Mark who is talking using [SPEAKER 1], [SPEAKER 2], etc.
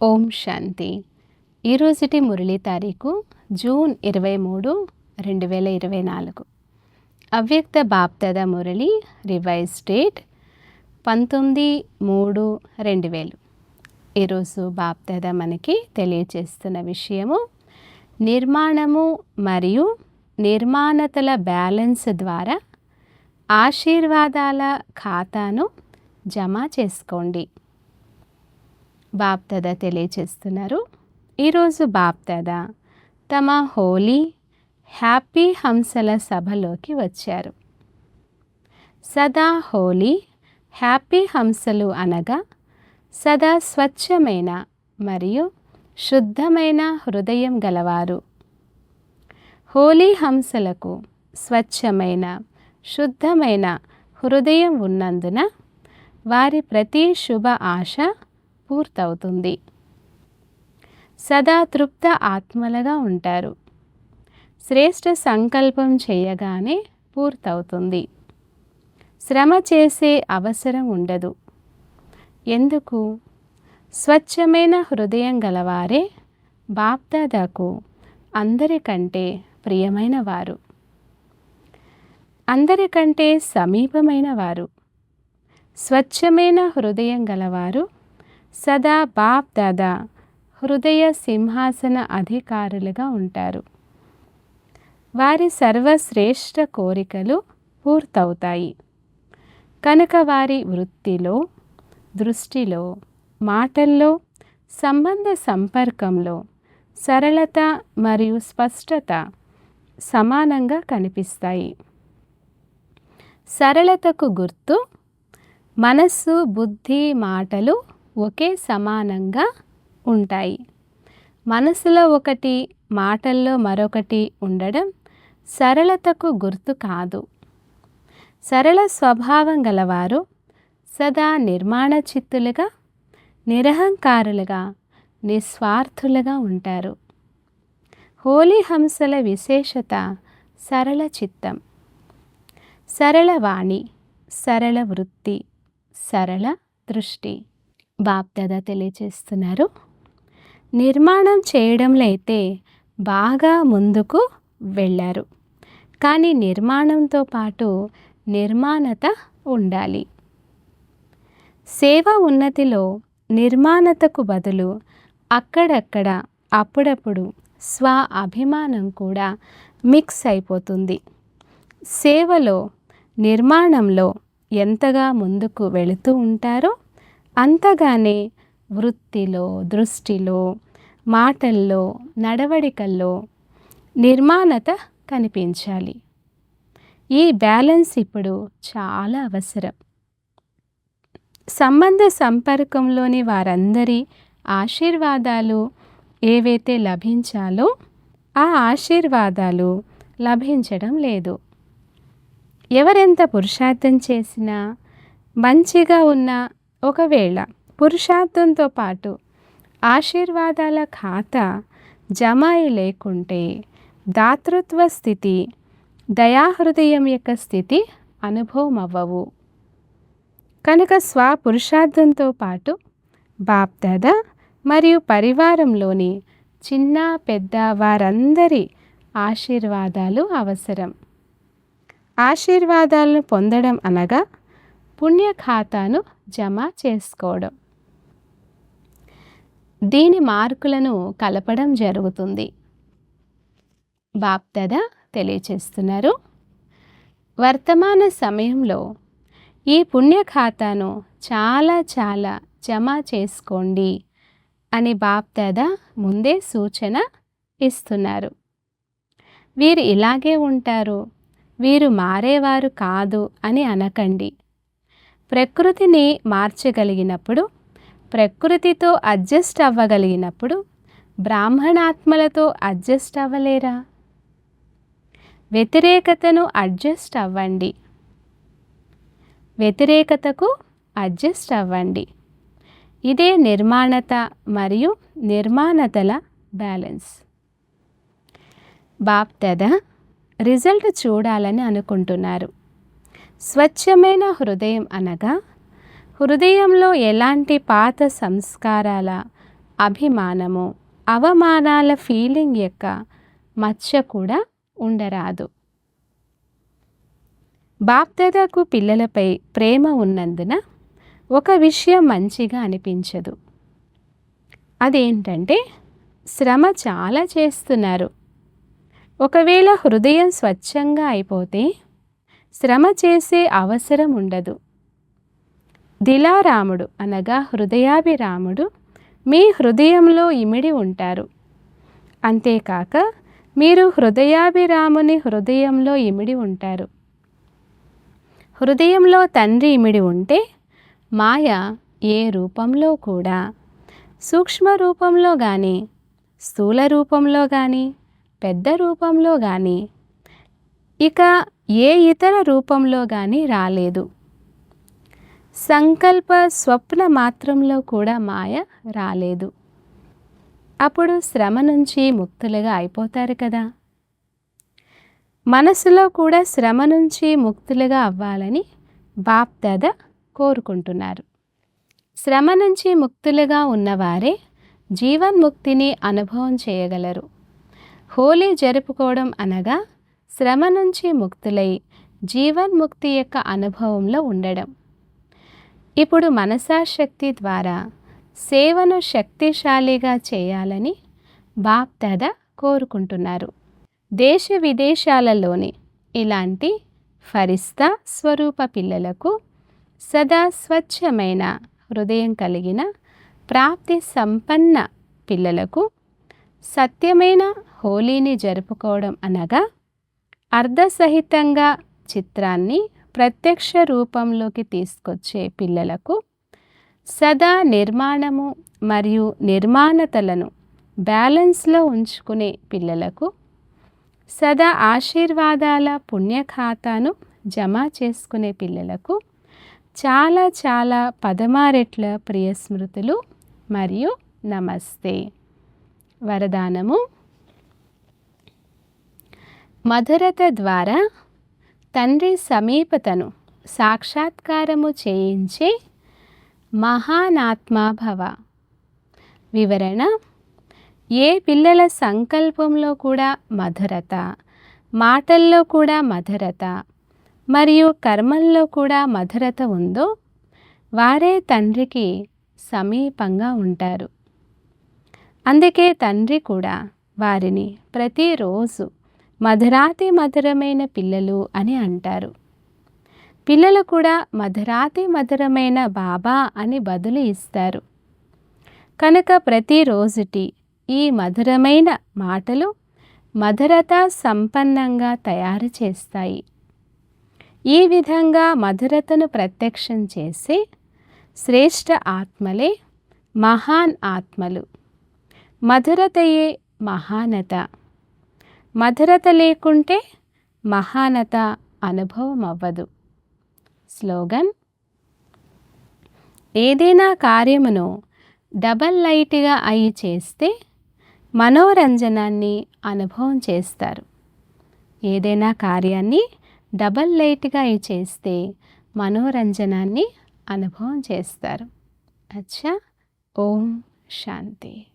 [SPEAKER 1] ఓం శాంతి. ఈరోజుటి మురళీ తారీఖు జూన్ ఇరవై మూడు రెండు వేల ఇరవై నాలుగు. అవ్యక్త బాప్తద మురళి రివైజ్ డేట్ పంతొమ్మిది మూడు రెండు వేలు. ఈరోజు బాప్తద మనకి తెలియచేస్తున్న విషయము నిర్మాణము మరియు నిర్మాణతల బ్యాలెన్స్ ద్వారా ఆశీర్వాదాల ఖాతాను జమ చేసుకోండి. బాప్దాద తెలియచేస్తున్నారు. ఈరోజు బాప్దాద తమ హోలీ హ్యాపీ హంసల సభలోకి వచ్చారు. సదా హోలీ హ్యాపీ హంసలు అనగా సదా స్వచ్ఛమైన మరియు శుద్ధమైన హృదయం గలవారు. హోలీ హంసలకు స్వచ్ఛమైన శుద్ధమైన హృదయం ఉన్నందున వారి ప్రతి శుభ ఆశ పూర్తవుతుంది. సదా తృప్త ఆత్మలుగా ఉంటారు. శ్రేష్ఠ సంకల్పం చేయగానే పూర్తవుతుంది. శ్రమ చేసే అవసరం ఉండదు. ఎందుకు? స్వచ్ఛమైన హృదయం గలవారే బాప్దాదాకు అందరికంటే ప్రియమైన వారు. అందరికంటే సమీపమైన వారు. స్వచ్ఛమైన హృదయం గలవారు సదా బాప్ దాదా హృదయ సింహాసన అధికారులుగా ఉంటారు. వారి సర్వశ్రేష్ఠ కోరికలు పూర్తవుతాయి. కనుక వారి వృత్తిలో దృష్టిలో మాటల్లో సంబంధ సంపర్కంలో సరళత మరియు స్పష్టత సమానంగా కనిపిస్తాయి. సరళతకు గుర్తు మనస్సు బుద్ధి మాటలు ఒకే సమానంగా ఉంటాయి. మనసులో ఒకటి మాటల్లో మరొకటి ఉండడం సరళతకు గుర్తు కాదు. సరళ స్వభావం గలవారు సదా నిర్మాణ చిత్తులుగా నిరహంకారులుగా నిస్వార్థులుగా ఉంటారు. హోలీ హంసల విశేషత సరళ చిత్తం. సరళ వాణి సరళ వృత్తి సరళ దృష్టి. బాప్దాద తెలియచేస్తున్నారు. నిర్మాణం చేయడంలో అయితే బాగా ముందుకు వెళ్ళారు. కానీ నిర్మాణంతో పాటు నిర్మాణత ఉండాలి. సేవ ఉన్నతిలో నిర్మాణతకు బదులు అక్కడక్కడ అప్పుడప్పుడు స్వ అభిమానం కూడా మిక్స్ అయిపోతుంది. సేవలో నిర్మాణంలో ఎంతగా ముందుకు వెళుతూ ఉంటారో అంతగానే వృత్తిలో దృష్టిలో మాటల్లో నడవడికల్లో నిర్మాణత కనిపించాలి. ఈ బ్యాలెన్స్ ఇప్పుడు చాలా అవసరం. సంబంధ సంపర్కంలోని వారందరి ఆశీర్వాదాలు ఏవైతే లభించాలో ఆ ఆశీర్వాదాలు లభించడం లేదు. ఎవరెంత పురుషార్థం చేసినా మంచిగా ఉన్న ఒకవేళ పురుషార్థంతో పాటు ఆశీర్వాదాల ఖాతా జమాయి లేకుంటే దాతృత్వ స్థితి దయాహృదయం యొక్క స్థితి అనుభవం అవ్వవు కనుక స్వపురుషార్థంతో పాటు బాప్దాద మరియు పరివారంలోని చిన్న పెద్ద వారందరి ఆశీర్వాదాలు అవసరం. ఆశీర్వాదాలను పొందడం అనగా పుణ్య ఖాతాను జమ చేసుకోవడం. దీని మార్కులను కలపడం జరుగుతుంది. బాప్దద తెలియచేస్తున్నారు. వర్తమాన సమయంలో ఈ పుణ్య ఖాతాను చాలా చాలా జమ చేసుకోండి అని బాప్దాద ముందే సూచన ఇస్తున్నారు. వీరు ఇలాగే ఉంటారు వీరు మారేవారు కాదు అని అనకండి. ప్రకృతిని మార్చగలిగినప్పుడు ప్రకృతితో అడ్జస్ట్ అవ్వగలిగినప్పుడు బ్రాహ్మణాత్మలతో అడ్జస్ట్ అవ్వలేరా? వ్యతిరేకతను అడ్జస్ట్ అవ్వండి. వ్యతిరేకతకు అడ్జస్ట్ అవ్వండి. ఇదే నిర్మాణత మరియు నిర్మాణతల బ్యాలెన్స్. బాప్తద రిజల్ట్ చూడాలని అనుకుంటున్నారు. స్వచ్ఛమైన హృదయం అనగా హృదయంలో ఎలాంటి పాత సంస్కారాల అభిమానము అవమానాల ఫీలింగ్ యొక్క మచ్చ కూడా ఉండరాదు. బాప్దాదాకు పిల్లలపై ప్రేమ ఉన్నందున ఒక విషయం మంచిగా అనిపించదు. అదేంటంటే శ్రమ చాలా చేస్తున్నారు. ఒకవేళ హృదయం స్వచ్ఛంగా అయిపోతే శ్రమ చేసే అవసరం ఉండదు. దిలారాముడు అనగా హృదయాభిరాముడు మీ హృదయంలో ఇమిడి ఉంటారు. అంతేకాక మీరు హృదయాభిరాముని హృదయంలో ఇమిడి ఉంటారు. హృదయంలో తండ్రి ఇమిడి ఉంటే మాయ ఏ రూపంలో కూడా సూక్ష్మ రూపంలో కానీ స్థూల రూపంలో కానీ పెద్ద రూపంలో కానీ ఇక ఏ ఇతర రూపంలో కానీ రాలేదు. సంకల్ప స్వప్న మాత్రంలో కూడా మాయ రాలేదు. అప్పుడు శ్రమ నుంచి ముక్తులుగా అయిపోతారు కదా. మనసులో కూడా శ్రమ నుంచి ముక్తులుగా అవ్వాలని బాప్దాద కోరుకుంటున్నారు. శ్రమ నుంచి ముక్తులుగా ఉన్నవారే జీవన్ముక్తిని అనుభవం చేయగలరు. హోలీ జరుపుకోవడం అనగా శ్రమ నుంచి ముక్తులై జీవన్ముక్తి యొక్క అనుభవంలో ఉండడం. ఇప్పుడు మనసాశక్తి ద్వారా సేవను శక్తిశాలిగా చేయాలని బాప్దాద కోరుకుంటున్నారు. దేశ విదేశాలలోని ఇలాంటి ఫరిస్తా స్వరూప పిల్లలకు సదా స్వచ్ఛమైన హృదయం కలిగిన ప్రాప్తి సంపన్న పిల్లలకు సత్యమైన హోలీని జరుపుకోవడం అనగా అర్ధసహితంగా చిత్రాన్ని ప్రత్యక్ష రూపంలోకి తీసుకొచ్చే పిల్లలకు సదా నిర్మాణము మరియు నిర్మాణతలను బ్యాలెన్స్లో ఉంచుకునే పిల్లలకు సదా ఆశీర్వాదాల పుణ్యఖాతాను జమ చేసుకునే పిల్లలకు చాలా చాలా పదమారెట్ల ప్రియ స్మృతులు మరియు నమస్తే. వరదానము. మధురత ద్వారా తండ్రి సమీపతను సాక్షాత్కారము చేయించే మహానాత్మాభవ. వివరణ ఏ పిల్లల సంకల్పంలో కూడా మధురత మాటల్లో కూడా మధురత మరియు కర్మల్లో కూడా మధురత ఉందో వారే తండ్రికి సమీపంగా ఉంటారు. అందుకే తండ్రి కూడా వారిని ప్రతిరోజు మధురాతి మధురమైన పిల్లలు అని అంటారు. పిల్లలు కూడా మధురాతి మధురమైన బాబా అని బదులు ఇస్తారు. కనుక ప్రతిరోజుటి ఈ మధురమైన మాటలు మధురత సంపన్నంగా తయారు చేస్తాయి. ఈ విధంగా మధురతను ప్రత్యక్షం చేసే శ్రేష్ఠ ఆత్మలే మహాన్ ఆత్మలు. మధురతయే మహానత. మధురత లేకుంటే మహానత అనుభవం అవ్వదు. స్లోగన్ ఏదైనా కార్యమును డబల్ లైట్గా అయి చేస్తే మనోరంజనాన్ని అనుభవం చేస్తారు. ఏదైనా కార్యాన్ని డబల్ లైట్గా అయి చేస్తే మనోరంజనాన్ని అనుభవం చేస్తారు. అచ్చా ఓం శాంతి.